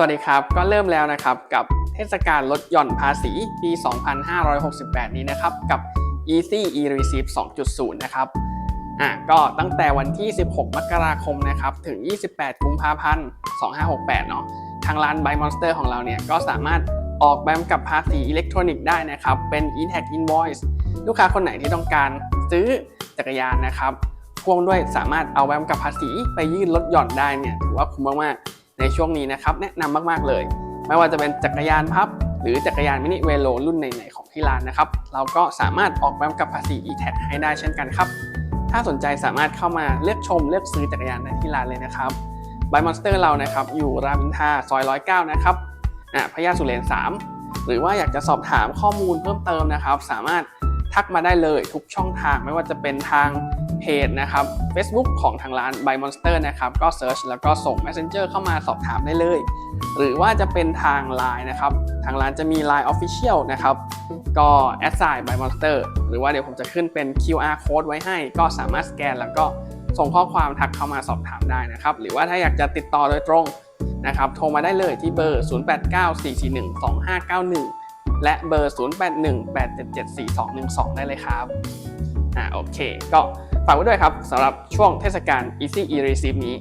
สวัสดีครับ ก็เริ่มแล้วนะครับกับเทศกาลลดหย่อนภาษีปี 2568 นี้นะครับ กับ Easy e-receipt 2.0 นะครับอะก็ตั้งแต่วันที่ 16 มกราคมนะครับถึง 28 กุมภาพันธ์ 2568 เนาะทางร้าน b y Monster ของเราเนี่ยก็สามารถออกใบกำกับภาษีอิเล็กทรอนิกส์ได้นะครับ เป็น e-tag invoice ลูกค้าคนไหนที่ต้องการซื้อจักรยานนะครับพ่วงด้วยสามารถเอาใบกำกับภาษีไปยื่นลดหย่อนได้เนี่ยถือว่าคุ้มมากๆ ในช่วงนี้นะครับแนะนำมากๆเลย ไม่ว่าจะเป็นจักรยานพับ หรือจักรยานมินิเวโลรุ่นไหนๆของที่ร้านนะครับเราก็สามารถออกใบกำกับภาษี e-tag ให้ได้เช่นกันครับ ถ้าสนใจสามารถเข้ามาเลือกชมเลือกซื้อจักรยานได้ที่ร้านเลยนะครับบายมอนสเตอร์เรานะครับอยู่รามอินทาซอย 109 นะครับอะพญาสุเรน3 หรือว่าอยากจะสอบถามข้อมูลเพิ่มเติมนะครับ สามารถทักมาได้เลยทุกช่องทางไม่ว่าจะเป็นทาง เพจนะครับ Facebook ของทางร้าน By Monster นะครับ ก็เซิร์ชแล้วก็ส่ง Messenger เข้ามาสอบถามได้เลย หรือว่าจะเป็นทาง Line นะครับ ทางร้านจะมี Line Official นะครับ ก็ a d s i g n by Monster หรือว่าเดี๋ยวผมจะขึ้นเป็น QR code ไว้ให้ ก็สามารถสแกนแล้วก็ส่งข้อความทักเข้ามาสอบถามได้นะครับ หรือว่าถ้าอยากจะติดต่อโดยตรงนะครับ โทรมาได้เลยที่เบอร์ 0894412591 และเบอร์ 0818774212 ได้เลยครับ อ่าโอเค ก็ฝากไว้ด้วยครับสำหรับช่วงเทศกาล Easy e Receive นี้